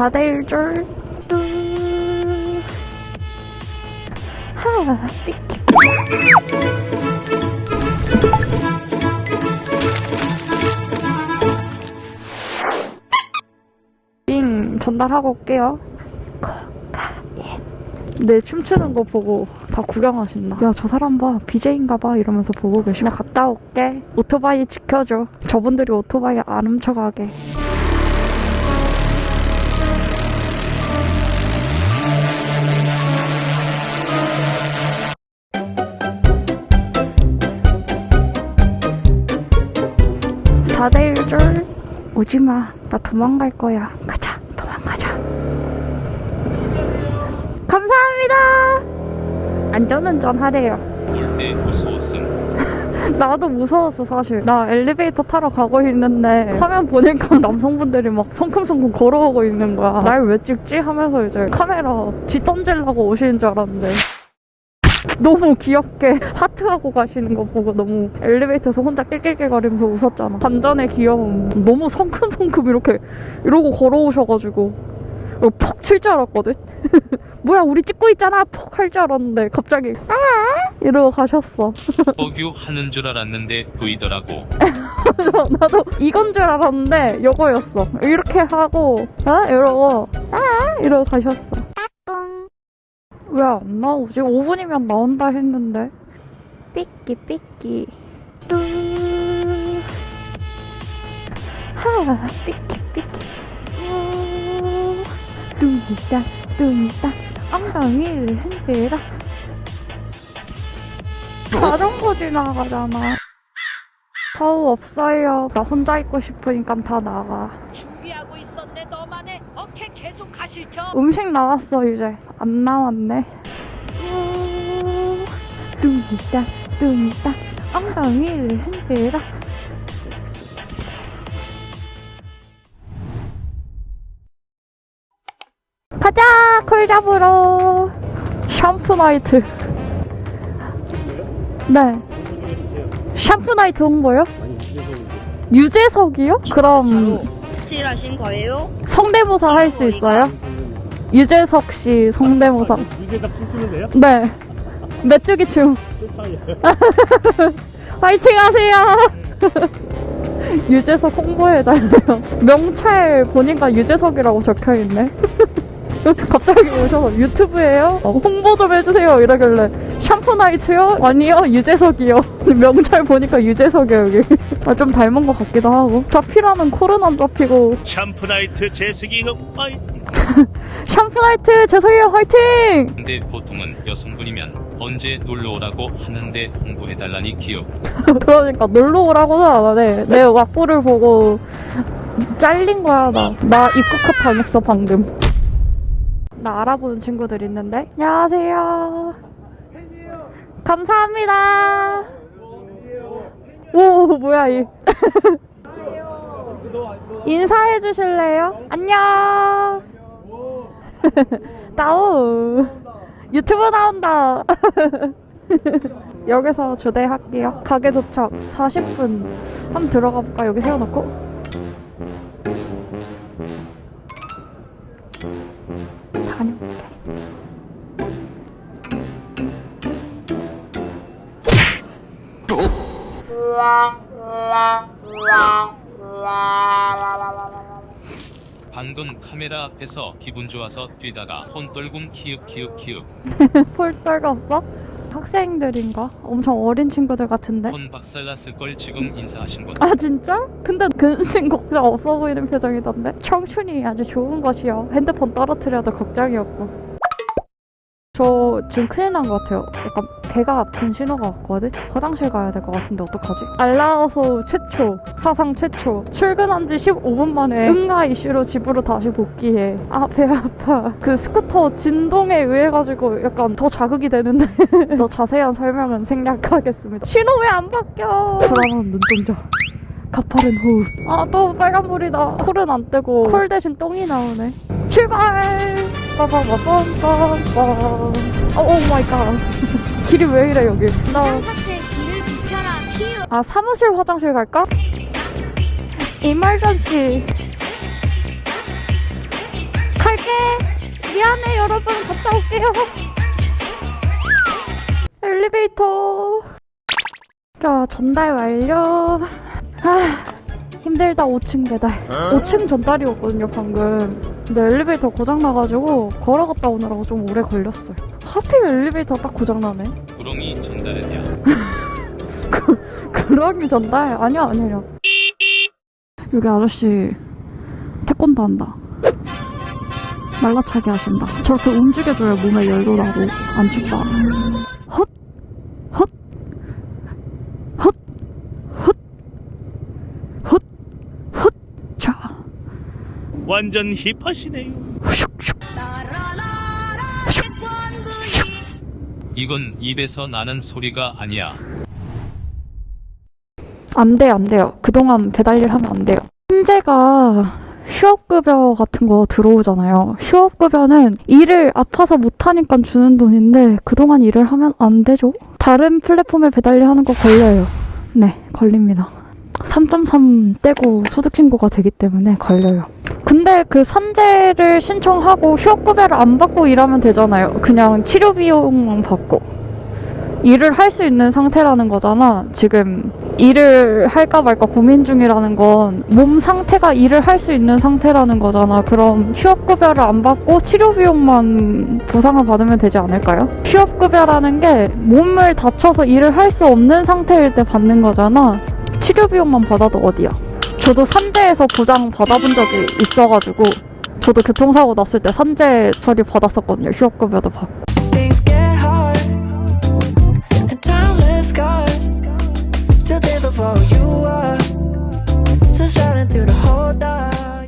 4대 1줄. 하, 띠끼. 빙 전달하고 올게요. 내 춤추는 거 보고 다 구경하신다. 야, 저 사람 봐. BJ인가 봐. 이러면서 보고 계시면 갔다 올게. 오토바이 지켜줘. 저분들이 오토바이 안 훔쳐가게. 오지마. 나 도망갈 거야. 가자. 도망가자. 감사합니다. 안전운전 하래요. 올 때 무서웠음. 나도 무서웠어 사실. 나 엘리베이터 타러 가고 있는데 화면 보니까 남성분들이 막 성큼성큼 걸어오고 있는 거야. 날 왜 찍지? 하면서 이제 카메라 쥐 던지려고 오시는 줄 알았는데 너무 귀엽게 하트하고 가시는 거 보고 너무 엘리베이터에서 혼자 낄낄낄거리면서 웃었잖아. 반전의 귀여움. 너무 성큼성큼 이렇게 이러고 걸어오셔가지고 퍽칠줄 알았거든? 뭐야 우리 찍고 있잖아! 퍽할줄 알았는데 갑자기 아! 이러고 가셨어. 뻐규 하는 줄 알았는데 보이더라고. 나도 이건 줄 알았는데 요거였어. 이렇게 하고 아? 이러고 아? 이러고 가셨어. 왜 안 나오지? 5분이면 나온다 했는데. 삐끼 삐끼. 뚜. 하 삐끼 삐끼. 뚱따 뚱따 엉덩이를 흔들어. 자전거 지나가잖아. 서우 없어요. 나 혼자 있고 싶으니까 다 나가. 준비하고 있었네 너만의 어케 터 음식 나왔어 이제. 안 나왔네. 뚱따 뚱따 엉덩이를 흔들어. 가자 콜 잡으러 샴푸 나이트. 네. 샴푸 나이트 홍보요? 유재석이요? 그럼 스틸 하신 거예요? 성대모사 할 수 있어요? 유재석 씨 성대모사. 유재석 춤추면 돼요? 네. 메뚜기 춤. 화이팅 하세요! 유재석 홍보해달래요. 명찰 보니까 유재석이라고 적혀있네. 갑자기 오셔서 유튜브에요? 어, 홍보 좀 해주세요. 이러길래 샴푸 나이트요? 아니요, 유재석이요. 명찰 보니까 유재석이요, 여기. 아, 좀 닮은 것 같기도 하고. 잡히라는 콜은 안 잡히고. 샴푸 나이트 재석이 형 아이 샴푸 나이트 재석이요, 화이팅! 근데 보통은 여성분이면 언제 놀러 오라고 하는데 홍보해달라니 귀엽. 그러니까 놀러 오라고는 안 하네. 내 왁구를 보고 잘린 거야 나. 나 입국 컷 당했어 방금. 나 알아보는 친구들 있는데. 안녕하세요. 감사합니다. 오 뭐야 이. 인사해 주실래요? 안녕. 나우. 유튜브 나온다. 여기서 주대할게요. 가게 도착 40분. 한번 들어가 볼까? 여기 세워놓고. 방금 카메라 앞에서 기분 좋아서 뛰다가 혼떨굼 키읔 키읔 키읔. 폴 떨궜어? 학생들인가? 엄청 어린 친구들 같은데? 혼 박살났을 걸 지금 인사하신 분. 아 진짜? 근데 근심 걱정 없어 보이는 표정이던데? 청춘이 아주 좋은 것이요. 핸드폰 떨어뜨려도 걱정이었고. 저 지금 큰일 난 것 같아요. 약간 배가 아픈 신호가 왔거든? 화장실 가야 될 것 같은데 어떡하지? 알라오소 최초, 사상 최초. 출근한 지 15분 만에 응가 이슈로 집으로 다시 복귀해. 아, 배 아파. 그 스쿠터 진동에 의해가지고 약간 더 자극이 되는데. 더 자세한 설명은 생략하겠습니다. 신호 왜 안 바뀌어? 불안한 눈동자. 가파른 호흡. 아, 또 빨간불이다. 콜은 안 뜨고 콜 대신 똥이 나오네. 출발! 빠바바밤빰빰. 어, 오 마이 갓. 길이 왜 이래, 여기. 나, 길을 비켜라 키우 아, 사무실 화장실 갈까? 이말전시. 갈게. 미안해 여러분 갔다 올게요. 엘리베이터. 자 전달 완료. 아 힘들다 5층 배달. 5층 전달이었거든요 방금. 근데 엘리베이터 고장 나가지고 걸어갔다 오느라고 좀 오래 걸렸어요. 하필 엘리베이터 딱 고장 나네. 구렁이 전달했냐? 그러기 전달? 아니야 아니야. 여기 아저씨 태권도 한다. 말라차게 하신다. 저렇게 움직여줘야 몸에 열도 나고 안 춥다. 완전 힙하시네요. 슉슉. 이건 입에서 나는 소리가 아니야. 안 돼, 안 돼요. 그동안 배달일 하면 안 돼요. 현재가 휴업급여 같은 거 들어오잖아요. 휴업급여는 일을 아파서 못하니까 주는 돈인데 그동안 일을 하면 안 되죠. 다른 플랫폼에 배달일 하는 거 걸려요. 네, 걸립니다. 3.3 떼고 소득신고가 되기 때문에 걸려요. 근데 그 산재를 신청하고 휴업급여를 안 받고 일하면 되잖아요. 그냥 치료 비용만 받고. 일을 할 수 있는 상태라는 거잖아. 지금 일을 할까 말까 고민 중이라는 건 몸 상태가 일을 할 수 있는 상태라는 거잖아. 그럼 휴업급여를 안 받고 치료비용만 보상을 받으면 되지 않을까요? 휴업급여라는 게 몸을 다쳐서 일을 할 수 없는 상태일 때 받는 거잖아. 치료비용만 받아도 어디야? 저도 산재에서 보장 받아본 적이 있어가지고 저도 교통사고 났을 때 산재 처리 받았었거든요. 휴업급여도 받고. till day before you are. Still so shouting through the whole night.